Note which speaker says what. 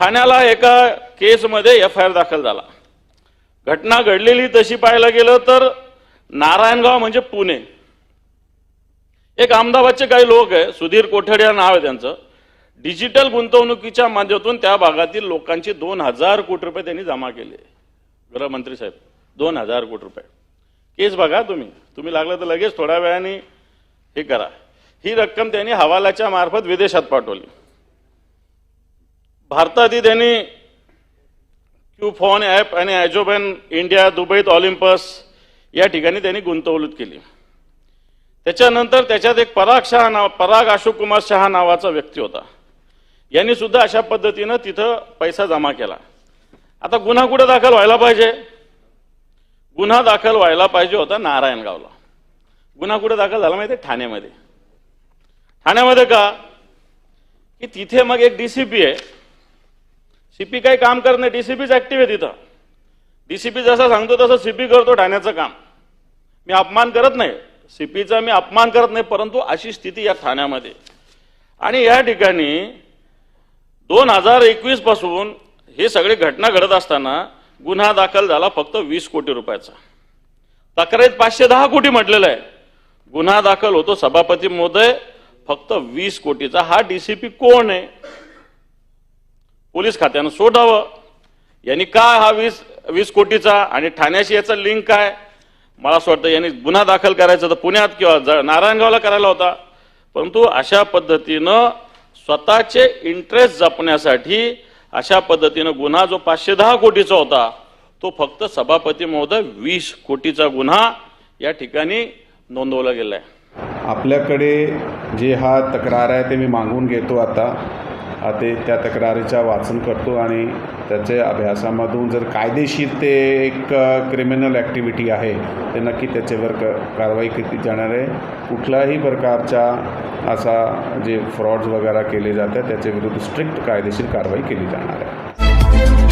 Speaker 1: ठाण्याला एका केसमध्ये एफ आय आर दाखल झाला. घटना घडलेली तशी पाहायला गेलं तर नारायणगाव म्हणजे पुणे. एक अहमदाबादचे काही लोक आहे सुधीर कोठडिया नाव आहे त्यांचं. डिजिटल गुंतवणुकीच्या माध्यमातून त्या भागातील लोकांची दोन हजार कोटी रुपये त्यांनी जमा केले. गृहमंत्री साहेब दोन हजार कोटी रुपये. केस बघा तुम्ही. तुम्ही लागलं तर लगेच थोड्या वेळाने हे करा. ही रक्कम त्यांनी हवालाच्या मार्फत विदेशात पाठवली. भारतातही त्यांनी क्यूफॉन ॲप आणि ॲजोबॅन इंडिया दुबईत ऑलिम्पस या ठिकाणी त्यांनी गुंतवणूक केली. त्याच्यानंतर त्याच्यात एक पराग शहा नाव पराग अशोक कुमार शहा नावाचा व्यक्ती होता. यांनी सुद्धा अशा पद्धतीनं तिथं पैसा जमा केला. आता गुन्हा कुठे दाखल व्हायला पाहिजे? गुन्हा दाखल व्हायला पाहिजे होता नारायणगावला. गुन्हा कुठे दाखल झाला माहिती ठाण्यामध्ये. ठाण्यामध्ये का? की तिथे मग एक डीसीपी आहे. सीपी काही काम करत नाही. डीसीपीच ऍक्टिव्ह आहे तिथं. डीसीपी जसा सांगतो तसं सीपी करतो ठाण्याचं काम. मी अपमान करत नाही. सीपीचा मी अपमान करत नाही परंतु अशी स्थिती या ठाण्यामध्ये. आणि या ठिकाणी दोन हजार एकवीसपासून हे सगळे घटना घडत असताना गुन्हा दाखल झाला फक्त वीस कोटी रुपयाचा. तक्रारीत पाचशे दहा कोटी म्हटलेलं आहे. गुन्हा दाखल होतो सभापती महोदय फक्त वीस कोटीचा. हा डीसीपी कोण आहे? पोलीस खात्यानं सोडावं. यांनी काय हा वीस वीस कोटीचा आणि ठाण्याशी याचा लिंक काय? मला असं वाटतं यांनी गुन्हा दाखल करायचा तर पुण्यात किंवा ज- नारायणगावला करायला होता. परंतु अशा पद्धतीनं स्वतःचे इंटरेस्ट जपण्यासाठी अशा पद्धतीनं गुन्हा जो पाचशे दहा कोटीचा होता तो फक्त सभापती महोदय वीस कोटीचा गुन्हा या ठिकाणी नोंदवला गेला आहे
Speaker 2: आपल्याकडे जे हा तक्रार आहे ते मी मागून घेतो आता. ते त्या तक्रारीचा वाचन करतो आणि त्याच्या अभ्यासामधून जर कायदेशीर ते एक क्रिमिनल ॲक्टिव्हिटी आहे ते नक्की त्याच्यावर क कारवाई केली जाणार आहे. कुठल्याही प्रकारच्या असा जे फ्रॉड्स वगैरे केले जातात त्याच्या विरुद्ध स्ट्रिक्ट कायदेशीर कारवाई केली जाणार आहे.